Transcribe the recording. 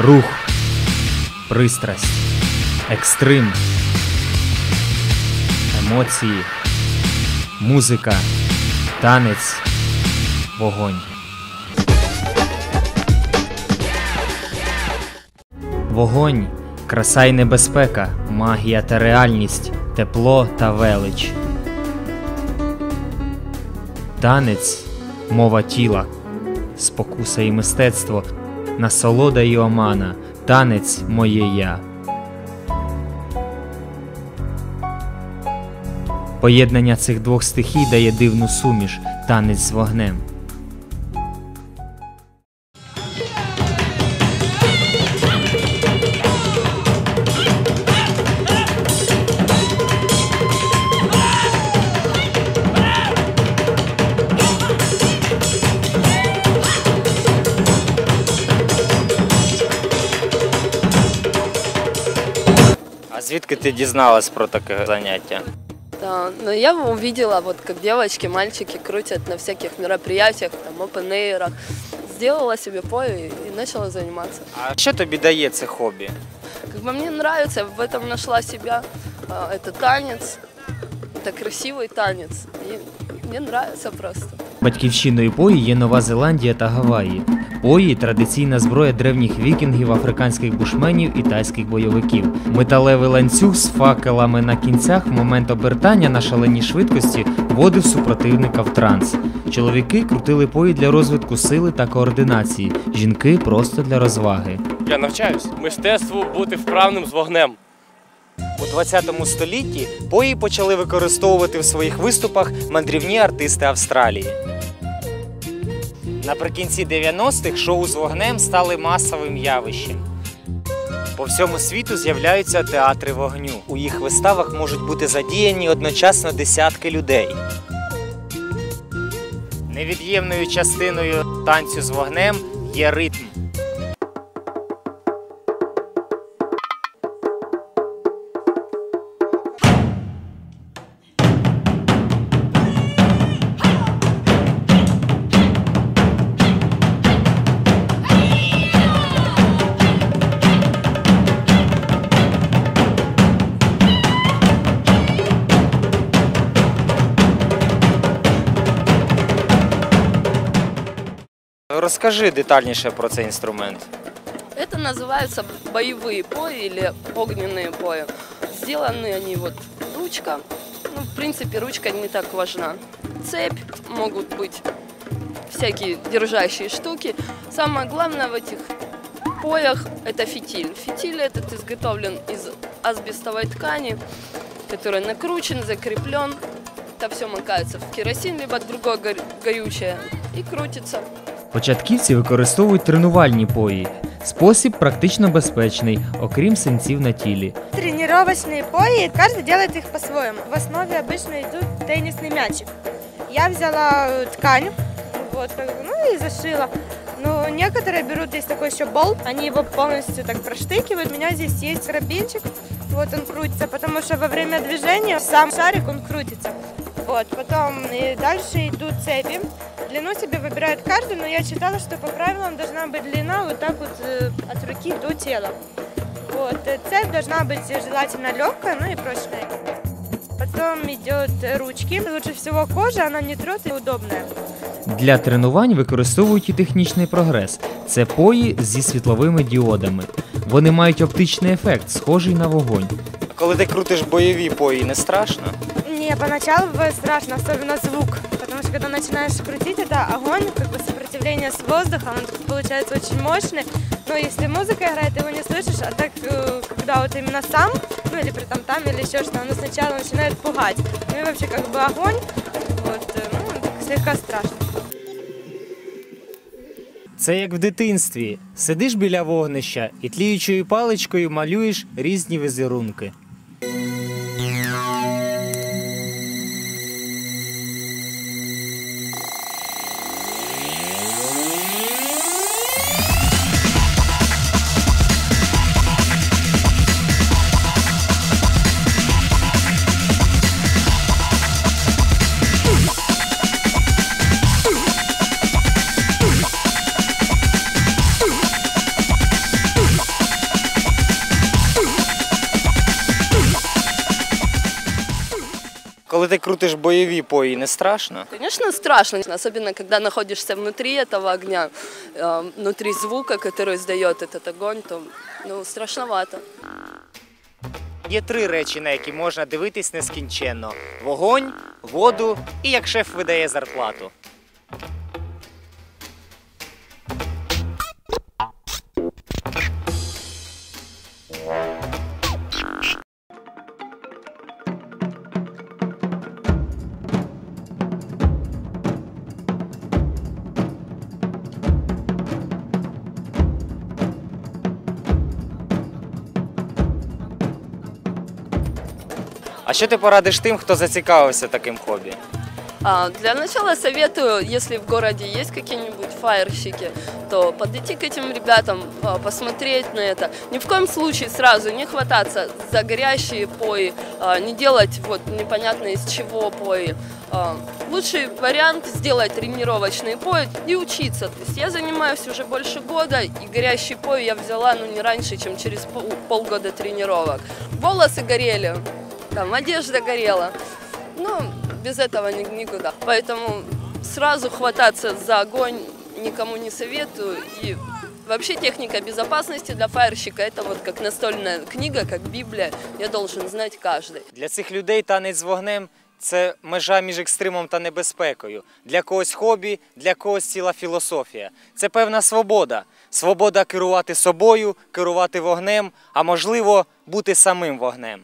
рух, пристрасть, екстрим, емоції, музика, танець, вогонь. Вогонь, краса й небезпека, магія та реальність, тепло та велич. Танець мова тіла, спокуса і мистецтво, насолода і омана, танець моє я. Поєднання цих двох стихій дає дивну суміш, танець з вогнем. А звідки ти дізналась про таке заняття? Да, но я увидела, вот как девочки, мальчики крутят на всяких мероприятиях, там, open Сделала себе пою и, и начала заниматься. А що тобі дає це хобі? Как бы мне нравится, в этом нашла себя. А, Это танец, это красивый танец. И мне нравится просто. Батьківщиною пої є Нова Зеландія та Гаваї. Пої традиційна зброя древніх вікінгів, африканських бушменів і тайських бойовиків. Металевий ланцюг з факелами на кінцях в момент обертання на шаленій швидкості вводив супротивника в транс. Чоловіки крутили пої для розвитку сили та координації, жінки просто для розваги. Я навчаюсь мистецтву бути вправним з вогнем. У 20 столітті пої почали використовувати в своїх виступах мандрівні артисти Австралії. Наприкінці 90-х шоу з вогнем стали масовим явищем. По всьому світу з'являються театри вогню. У їх виставах можуть бути задіяні одночасно десятки людей. Невід'ємною частиною танцю з вогнем є ритм. Розкажи детальніше про цей інструмент. Это называются боевые пои или огненные пои. Сделаны они вот ручка. Ну, в принципе, ручка не так важна. Цепь могут быть всякие держащие штуки. Самое главное в этих поях это фитиль. Фитиль этот изготовлен из асбестовой ткани, который накручен, закреплен. Это все макается в керосин, либо другое горю- горючее и крутится. Початківці використовують тренувальні пої. Спосіб практично безпечний, окрім синців на тілі. Тренировочные пои, каждый делает их по-своему. В основе обычно идут теннисный мячик. Я взяла э, ткань, вот, как бы, ну и зашила. Но некоторые берут, есть такой еще болт, они его полностью так проштыкивают. У меня здесь есть карабинчик, вот он крутится, потому что во время движения сам шарик, он крутится. Вот, потом и дальше идут цепи. Длину себе выбирает каждый, но я читала, что по правилам должна быть длина вот так вот э, от руки до тела. Вот, э, цепь должна быть э, желательно легкая, ну и прочная. Потом идет э, ручки. Лучше всего кожа, она не трет и удобная. Для тренувань використовують і технічний прогрес. Це пої зі світловими діодами. Вони мають оптичний ефект, схожий на вогонь. Коли ти крутиш бойові пої, не страшно? Не, поначалу бывает страшно, особенно звук. Потому что когда начинаешь крутить, это огонь, как бы сопротивление с воздухом, он получается очень мощный. Но если музыка играет, ты его не слышишь, а так, э, когда вот именно сам, ну или при там там или еще что, оно сначала начинает пугать. Ну и вообще как бы огонь, вот, э, ну, так слегка страшно. Це як в дитинстві. Сидиш біля вогнища і тліючою паличкою малюєш різні візерунки. коли ти крутиш бойові пої, не страшно? Конечно, страшно, особенно когда находишься внутри этого огня, э, внутри звука, который издает этот огонь, то ну, страшновато. Є три речі, на які можна дивитись нескінченно: вогонь, воду і як шеф видає зарплату. А що ти порадиш тим, хто зацікавився таким хобі? А, для начала советую, если в городе есть какие-нибудь фаерщики, то подойти к этим ребятам, а, посмотреть на это. Ни в коем случае сразу не хвататься за горящие пои, а, не делать вот непонятно из чего пои. А, Лучший вариант сделать тренировочные пои и учиться. То есть я занимаюсь уже больше года, и горящий пой я взяла ну, не раньше, чем через пол- полгода тренировок. Волосы горели, там одежда горела. Ну, без этого ни- никуда. Поэтому сразу хвататься за огонь никому не советую. И вообще техника безопасности для фаерщика это вот как настольная книга, как Библия. Я должен знать каждый. Для цих людей танець з вогнем це межа між екстримом та небезпекою. Для когось хобі, для когось ціла філософія. Це певна свобода. Свобода керувати собою, керувати вогнем, а можливо, бути самим вогнем.